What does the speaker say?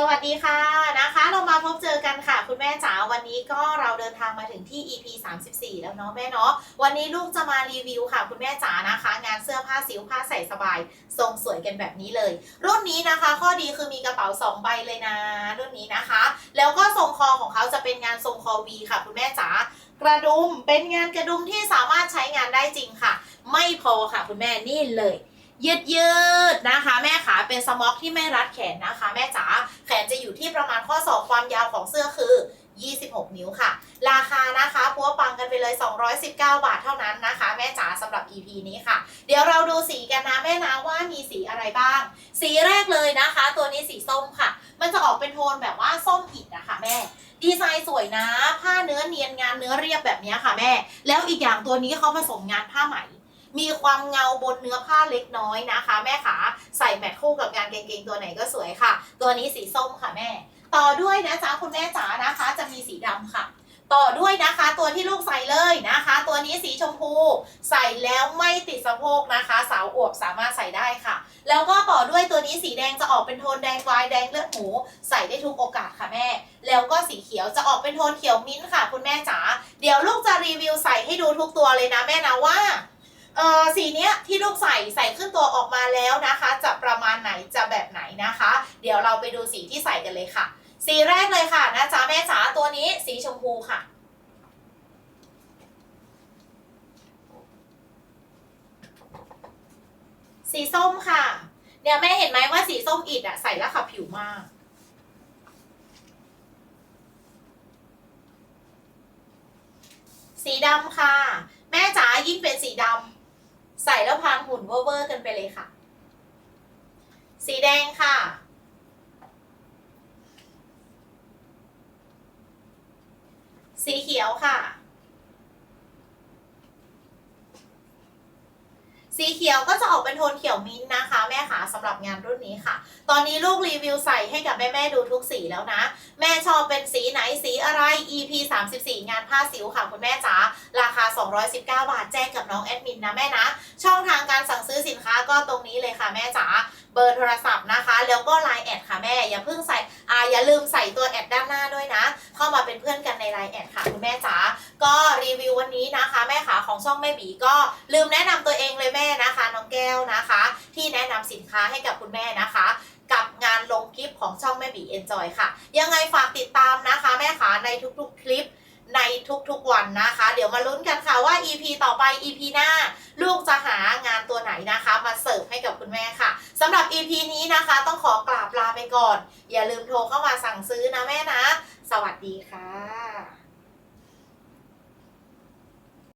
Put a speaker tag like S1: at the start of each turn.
S1: สวัสดีค่ะนะคะ เรามาพบเจอกันค่ะ คุณแม่จ๋าวันนี้ก็เราเดินทางมาถึงที่ EP 34 แล้วเนาะแม่เนาะวันนี้ลูกจะมารีวิวค่ะ คุณแม่จ๋านะคะ งานเสื้อผ้าสิวผ้าใส่สบาย ทรงสวยกันแบบนี้เลย รุ่นนี้นะคะ ข้อดีคือมีกระเป๋า 2 ใบเลยนะ รุ่นนี้นะคะ แล้วก็ทรงคอของเขาจะเป็นงานทรงคอวีค่ะ คุณแม่จ๋ากระดุมเป็นงานกระดุมที่สามารถใช้งานได้จริงค่ะ ไม่พอค่ะ คุณแม่นี่เลยยืดยืดๆนะคะ เป็นสม็อกที่ไม่รัดแขนนะคะ แม่จ๋าแขนจะอยู่ที่ประมาณข้อศอกความยาวของเสื้อคือ 26 นิ้วค่ะ ราคานะคะพัวปังกันไปเลย 219 บาทเท่านั้นนะคะ แม่จ๋าสำหรับ EP นี้ค่ะ เดี๋ยวเราดูสีกันนะแม่นะว่ามีสีอะไรบ้าง สีแรกเลยนะคะ ตัวนี้สีส้มค่ะ มันจะออกเป็นโทนแบบว่าส้มอิดนะคะแม่ดีไซน์สวยนะ ผ้าเนื้อเนียนงานเนื้อเรียบแบบนี้ค่ะแม่ แล้วอีกอย่างตัวนี้เขาผสมงานผ้าไหม มีความเงาบนเนื้อผ้าเล็กน้อยนะคะ แม่ขาใส่แมทคู่กับงานเกงๆตัวไหนก็สวยค่ะ ตัวนี้สีส้มค่ะแม่ ต่อด้วยนะจ๊ะคุณแม่จ๋านะคะ จะมีสีดำค่ะต่อด้วยนะคะตัวที่ลูกใส่เลยนะคะ ตัวนี้สีชมพู ใส่แล้วไม่ติดสะโพกนะคะ สาวอวบสามารถใส่ได้ค่ะ แล้วก็ต่อด้วยตัวนี้สีแดงจะออกเป็นโทนแดงวายแดงเลือดหมูใส่ได้ทุกโอกาสค่ะแม่ แล้วก็สีเขียวจะออกเป็นโทนเขียวมิ้นท์ค่ะ คุณแม่จ๋าเดี๋ยวลูกจะรีวิวใส่ให้ดูทุกตัวเลยนะแม่นะว่า เออสีเนี้ยที่ลูกใส่ใส่ขึ้นตัวออกมาแล้วนะคะ จะประมาณไหนจะแบบไหนนะคะ เดี๋ยวเราไปดูสีที่ใส่กันเลยค่ะ สีแรกเลยค่ะนะจ๊ะแม่จ๋าตัวนี้สีชมพูค่ะสีส้มค่ะ เนี่ยแม่เห็นไหมว่าสีส้มอิดอะใส่แล้วขับผิวมาก สีดำค่ะ แม่จ๋ายิ่งเป็นสีดำ ใส่แล้วพรางหุ่นเวอร์กันไปเลยค่ะ สีแดงค่ะ สีเขียวค่ะ สีเขียวก็จะออกเป็นโทนเขียวมิ้นท์นะคะ แม่ขาสำหรับงานรุ่นนี้ค่ะ ตอนนี้ลูกรีวิวใส่ให้กับแม่ๆดูทุกสีแล้วนะ แม่ชอบเป็นสีไหนสีอะไร EP 34 งานผ้าสิวค่ะคุณแม่จ๋าราคา 219 บาทแจ้งกับน้องแอดมินนะแม่นะ ช่องทางการสั่งซื้อสินค้าก็ตรงนี้เลยค่ะแม่จ๋าเบอร์โทรศัพท์นะคะ แล้วก็ Line แอดค่ะแม่อย่าเพิ่งใส่อ่าอย่าลืมใส่ตัวแอดด้านหน้าด้วยนะ เข้ามาเป็นเพื่อนกันใน Line แอดค่ะคุณแม่จ๋า ก็รีวิววันนี้นะคะ แม่ขาของช่องแม่บีก็ลืมแนะนำตัวเองเลยแม่นะคะ น้องแก้วนะคะ ที่แนะนำสินค้าให้กับคุณแม่นะคะกับงานลงคลิปของช่องแม่บีเอนจอยค่ะ ยังไงฝากติดตามนะคะ แม่ขาในทุกๆคลิปในทุกๆวันนะคะ เดี๋ยวมาลุ้นกันค่ะว่า EP ต่อไป EP หน้า ลูกจะหางานตัวไหนนะคะ มาเสิร์ฟให้กับคุณแม่ค่ะสำหรับ EP นี้นะคะ ต้องขอกราบลาไปก่อน อย่าลืมโทรเข้ามาสั่งซื้อนะแม่นะ สวัสดีค่ะ